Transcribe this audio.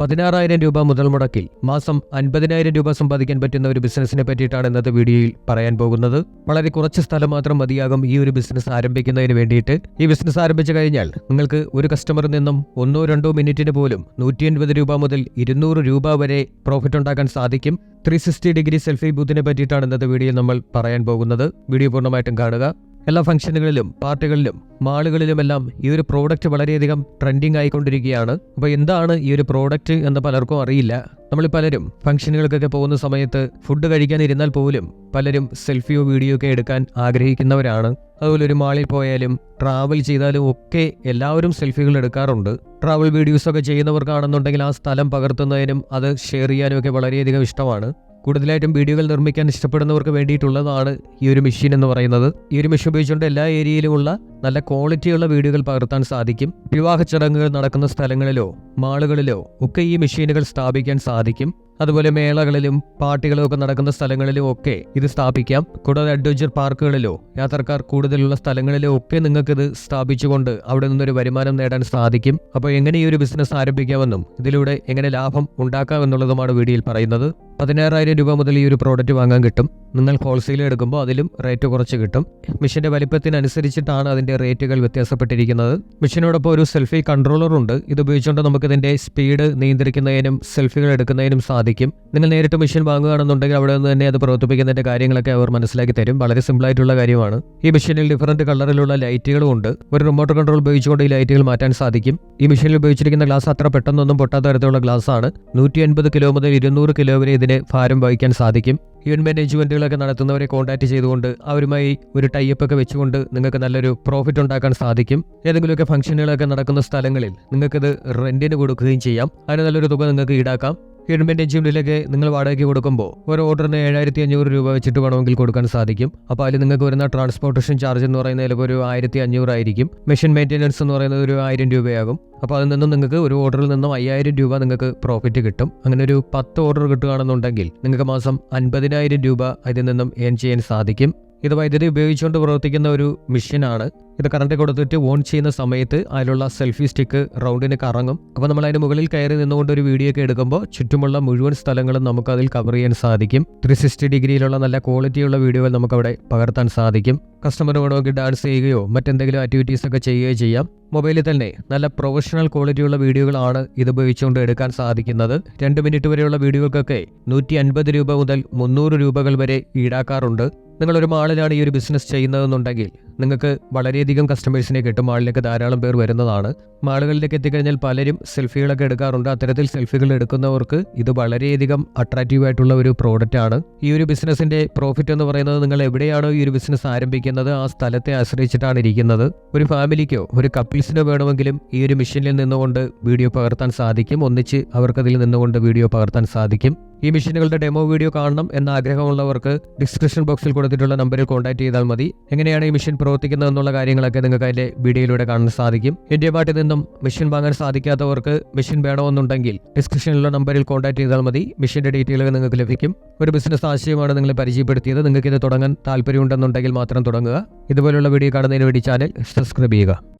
പതിനാറായിരം രൂപ മുതൽ മുടക്കിൽ. മാസം അൻപതിനായിരം രൂപ സമ്പാദിക്കാൻ പറ്റുന്ന ഒരു ബിസിനസ്സിനെ പറ്റിയിട്ടാണ് ഇന്നത്തെ വീഡിയോയിൽ പറയാൻ പോകുന്നത്. വളരെ കുറച്ച് സ്ഥലം മാത്രം മതിയാകും ഈ ഒരു ബിസിനസ് ആരംഭിക്കുന്നതിന് വേണ്ടിയിട്ട്. ഈ ബിസിനസ് ആരംഭിച്ചു കഴിഞ്ഞാൽ നിങ്ങൾക്ക് ഒരു കസ്റ്റമറിൽ നിന്നും ഒന്നോ രണ്ടോ മിനിറ്റിന് പോലും നൂറ്റി അൻപത് രൂപ മുതൽ ഇരുന്നൂറ് രൂപ വരെ പ്രോഫിറ്റ് ഉണ്ടാക്കാൻ സാധിക്കും. ത്രീ സിക്സ്റ്റി ഡിഗ്രി സെൽഫി ബൂത്തിനെ പറ്റിയിട്ടാണ് ഇന്നത്തെ വീഡിയോയിൽ നമ്മൾ പറയാൻ പോകുന്നത്. വീഡിയോ പൂർണമായിട്ടും കാണുക. എല്ലാ ഫംഗ്ഷനുകളിലും പാർട്ടികളിലും മാളുകളിലുമെല്ലാം ഈ ഒരു പ്രോഡക്റ്റ് വളരെയധികം ട്രെൻഡിങ് ആയിക്കൊണ്ടിരിക്കുകയാണ്. അപ്പോൾ എന്താണ് ഈ ഒരു പ്രോഡക്റ്റ് എന്ന് പലർക്കും അറിയില്ല. നമ്മൾ പലരും ഫംഗ്ഷനുകൾക്കൊക്കെ പോകുന്ന സമയത്ത് ഫുഡ് കഴിക്കാൻ ഇരുന്നാൽ പോലും പലരും സെൽഫിയോ വീഡിയോ ഒക്കെ എടുക്കാൻ ആഗ്രഹിക്കുന്നവരാണ്. അതുപോലെ ഒരു മാളിൽ പോയാലും ട്രാവൽ ചെയ്താലും ഒക്കെ എല്ലാവരും സെൽഫികൾ എടുക്കാറുണ്ട്. ട്രാവൽ വീഡിയോസ് ഒക്കെ ചെയ്യുന്നവർക്കാണെന്നുണ്ടെങ്കിൽ ആ സ്ഥലം പകർത്തുന്നതിനും അത് ഷെയർ ചെയ്യാനും ഒക്കെ വളരെയധികം ഇഷ്ടമാണ്. കൂടുതലായിട്ടും വീഡിയോകൾ നിർമ്മിക്കാൻ ഇഷ്ടപ്പെടുന്നവർക്ക് വേണ്ടിയിട്ടുള്ളതാണ് ഈ ഒരു മെഷീൻ എന്ന് പറയുന്നത്. ഈ ഒരു മെഷീൻ ഉപയോഗിച്ചുകൊണ്ട് എല്ലാ ഏരിയയിലുമുള്ള നല്ല ക്വാളിറ്റിയുള്ള വീഡിയോകൾ പകർത്താൻ സാധിക്കും. വിവാഹ ചടങ്ങുകൾ നടക്കുന്ന സ്ഥലങ്ങളിലോ മാളുകളിലോ ഒക്കെ ഈ മെഷീനുകൾ സ്ഥാപിക്കാൻ സാധിക്കും. അതുപോലെ മേളകളിലും പാർട്ടികളും ഒക്കെ നടക്കുന്ന സ്ഥലങ്ങളിലും ഒക്കെ ഇത് സ്ഥാപിക്കാം. കൂടാതെ അഡ്വഞ്ചർ പാർക്കുകളിലോ യാത്രക്കാർ കൂടുതലുള്ള സ്ഥലങ്ങളിലോ ഒക്കെ നിങ്ങൾക്ക് ഇത് സ്ഥാപിച്ചുകൊണ്ട് അവിടെ നിന്നൊരു വരുമാനം നേടാൻ സാധിക്കും. അപ്പോൾ എങ്ങനെ ഈ ഒരു ബിസിനസ് ആരംഭിക്കാമെന്നും ഇതിലൂടെ എങ്ങനെ ലാഭം ഉണ്ടാക്കാം എന്നുള്ളതുമാണ് വീഡിയോയിൽ പറയുന്നത്. പതിനാറായിരം രൂപ മുതൽ ഈ ഒരു പ്രോഡക്റ്റ് വാങ്ങാൻ കിട്ടും. നിങ്ങൾ ഹോൾസെയിൽ എടുക്കുമ്പോൾ അതിലും റേറ്റ് കുറച്ച് കിട്ടും. മെഷീന്റെ വലിപ്പത്തിനനുസരിച്ചിട്ടാണ് അതിന്റെ റേറ്റുകൾ വ്യത്യാസപ്പെട്ടിരിക്കുന്നത്. മെഷീനോടൊപ്പം ഒരു സെൽഫി കൺട്രോളർ ഉണ്ട് ഇത് ഉപയോഗിച്ചുകൊണ്ട് നമുക്ക് ഇതിന്റെ സ്പീഡ് നിയന്ത്രിക്കുന്നതിനും സെൽഫികൾ എടുക്കുന്നതിനും സാധിക്കും. നിങ്ങൾ നേരിട്ട് മെഷീൻ വാങ്ങുകയാണെന്നുണ്ടെങ്കിൽ അവിടെ നിന്ന് തന്നെ അത് പ്രവർത്തിപ്പിക്കുന്നതിന്റെ കാര്യങ്ങളൊക്കെ അവർ മനസ്സിലാക്കി തരും. വളരെ സിമ്പിൾ ആയിട്ടുള്ള കാര്യമാണ്. ഈ മെഷീനിൽ ഡിഫറന്റ് കളറിലുള്ള ലൈറ്റുകളും ഉണ്ട്. ഒരു റിമോട്ട് കൺട്രോൾ ഉപയോഗിച്ചുകൊണ്ട് ഈ ലൈറ്റുകൾ മാറ്റാൻ സാധിക്കും. ഈ മെഷീനിൽ ഉപയോഗിച്ചിരിക്കുന്ന ഗ്ലാസ് അത്ര പെട്ടെന്നൊന്നും പൊട്ടാത്ത തരത്തിലുള്ള ഗ്ലാസ് ആണ്. നൂറ്റി അൻപത് കിലോ മുതൽ ഇരുന്നൂറ് കിലോ വരെ ഇതിന് ഭാരം വഹിക്കാൻ സാധിക്കും. ഇവന്റ് മാനേജ്മെന്റുകളൊക്കെ നടത്തുന്നവരെ കോൺടാക്ട് ചെയ്തുകൊണ്ട് അവരുമായി ഒരു ടൈപ്പ് ഒക്കെ വെച്ചുകൊണ്ട് നിങ്ങൾക്ക് നല്ലൊരു പ്രോഫിറ്റ് ഉണ്ടാക്കാൻ സാധിക്കും. ഏതെങ്കിലുമൊക്കെ ഫംഗ്ഷനുകളൊക്കെ നടക്കുന്ന സ്ഥലങ്ങളിൽ നിങ്ങൾക്കിത് റെന്റിന് കൊടുക്കുകയും ചെയ്യാം. അതിന് നല്ലൊരു തുക നിങ്ങൾക്ക് ഈടാക്കാം. ഈവൻ ഡിലൊക്കെ നിങ്ങൾ വാടകയ്ക്ക് കൊടുക്കുമ്പോൾ ഒരു ഓർഡറിന് ഏഴായിരത്തി അഞ്ഞൂറ് രൂപ വെച്ചിട്ട് വേണമെങ്കിൽ കൊടുക്കാൻ സാധിക്കും. അപ്പോൾ അതിൽ നിങ്ങൾക്ക് വരുന്ന ട്രാൻസ്പോർട്ടേഷൻ ചാർജ് എന്ന് പറയുന്നത് ചിലപ്പോൾ ഒരു ആയിരത്തി അഞ്ഞൂറായിരിക്കും മെഷീൻ മെയിന്റെനൻസ് എന്ന് പറയുന്നത് ഒരു ആയിരം രൂപയാകും. അപ്പോൾ അതിൽ നിന്നും നിങ്ങൾക്ക് ഒരു ഓർഡറിൽ നിന്നും അയ്യായിരം രൂപ നിങ്ങൾക്ക് പ്രോഫിറ്റ് കിട്ടും. അങ്ങനെ ഒരു പത്ത് ഓർഡർ കിട്ടുകയാണെന്നുണ്ടെങ്കിൽ നിങ്ങൾക്ക് മാസം അൻപതിനായിരം രൂപ അതിൽ നിന്നും ഏൺ ചെയ്യാൻ സാധിക്കും. ഇത് വൈദ്യുതി ഉപയോഗിച്ചുകൊണ്ട് പ്രവർത്തിക്കുന്ന ഒരു മെഷീനാണ്. ഇത് കറണ്ട് കൊടുത്തിട്ട് ഓൺ ചെയ്യുന്ന സമയത്ത് അതിലുള്ള സെൽഫി സ്റ്റിക്ക് റൗണ്ടിന് കറങ്ങും. അപ്പോൾ നമ്മൾ അതിന് മുകളിൽ കയറി നിന്നുകൊണ്ട് ഒരു വീഡിയോ ഒക്കെ എടുക്കുമ്പോൾ ചുറ്റുമുള്ള മുഴുവൻ സ്ഥലങ്ങളും നമുക്ക് അതിൽ കവർ ചെയ്യാൻ സാധിക്കും. ത്രീ സിക്സ്റ്റി ഡിഗ്രിയിലുള്ള നല്ല ക്വാളിറ്റിയുള്ള വീഡിയോകൾ നമുക്ക് അവിടെ പകർത്താൻ സാധിക്കും. കസ്റ്റമർ വേണമെങ്കിൽ ഡാൻസ് ചെയ്യുകയോ മറ്റെന്തെങ്കിലും ആക്ടിവിറ്റീസ് ഒക്കെ ചെയ്യുകയോ ചെയ്യാം. മൊബൈലിൽ തന്നെ നല്ല പ്രൊഫഷണൽ ക്വാളിറ്റിയുള്ള വീഡിയോകളാണ് ഇത് ഉപയോഗിച്ചുകൊണ്ട് എടുക്കാൻ സാധിക്കുന്നത്. രണ്ട് മിനിറ്റ് വരെയുള്ള വീഡിയോകൾക്കൊക്കെ നൂറ്റി അൻപത് രൂപ മുതൽ മുന്നൂറ് രൂപകൾ വരെ ഈടാക്കാറുണ്ട്. നിങ്ങളൊരു മാളിലാണ് ഈ ഒരു ബിസിനസ് ചെയ്യുന്നതെന്നുണ്ടെങ്കിൽ നിങ്ങൾക്ക് വളരെയധികം കസ്റ്റമേഴ്സിനെ കിട്ടും. മാളിലേക്ക് ധാരാളം പേർ വരുന്നതാണ്. മാളുകളിലേക്ക് എത്തിക്കഴിഞ്ഞാൽ പലരും സെൽഫികളൊക്കെ എടുക്കാറുണ്ട്. അത്തരത്തിൽ സെൽഫികൾ എടുക്കുന്നവർക്ക് ഇത് വളരെയധികം അട്രാക്റ്റീവ് ആയിട്ടുള്ള ഒരു പ്രോഡക്റ്റ് ആണ്. ഈ ഒരു ബിസിനസിന്റെ പ്രോഫിറ്റ് എന്ന് പറയുന്നത് നിങ്ങൾ എവിടെയാണോ ഈ ഒരു ബിസിനസ് ആരംഭിക്കുന്നത് ആ സ്ഥലത്തെ ആശ്രയിച്ചിട്ടാണ് ഇരിക്കുന്നത്. ഒരു ഫാമിലിക്കോ ഒരു കപ്പിൾസിനോ വേണമെങ്കിലും ഈ ഒരു മെഷീനിൽ നിന്നുകൊണ്ട് വീഡിയോ പകർത്താൻ സാധിക്കും. ഒന്നിച്ച് അവർക്കതിൽ നിന്നുകൊണ്ട് വീഡിയോ പകർത്താൻ സാധിക്കും. ഈ മെഷീനുകളുടെ ഡെമോ വീഡിയോ കാണണം എന്ന ആഗ്രഹമുള്ളവർക്ക് ഡിസ്ക്രിപ്ഷൻ ബോക്സിൽ കൊടുത്തിട്ടുള്ള നമ്പറിൽ കോൺടാക്ട് ചെയ്താൽ മതി. എങ്ങനെയാണ് ഈ മെഷീൻ പ്രവർത്തിക്കുന്നത് എന്നുള്ള കാര്യങ്ങളൊക്കെ നിങ്ങൾക്ക് അതിന്റെ വീഡിയോയിലൂടെ കാണാൻ സാധിക്കും. ഇന്ത്യ പാട്ടിൽ നിന്നും മെഷീൻ വാങ്ങാൻ സാധിക്കാത്തവർക്ക് മെഷീൻ വേണമെന്നുണ്ടെങ്കിൽ ഡിസ്ക്രിപ്ഷനിലുള്ള നമ്പറിൽ കോൺടാക്ട് ചെയ്താൽ മതി. മെഷീന്റെ ഡീറ്റെയിലുകൾ നിങ്ങൾക്ക് ലഭിക്കും. ഒരു ബിസിനസ് ആശയമാണ് നിങ്ങളെ പരിചയപ്പെടുത്തിയത്. നിങ്ങൾക്ക് ഇത് തുടങ്ങാൻ താല്പര്യമുണ്ടെന്നുണ്ടെങ്കിൽ മാത്രം തുടങ്ങുക. ഇതുപോലുള്ള വീഡിയോ കാണുന്നതിന് വേണ്ടി ചാനൽ സബ്സ്ക്രൈബ് ചെയ്യുക.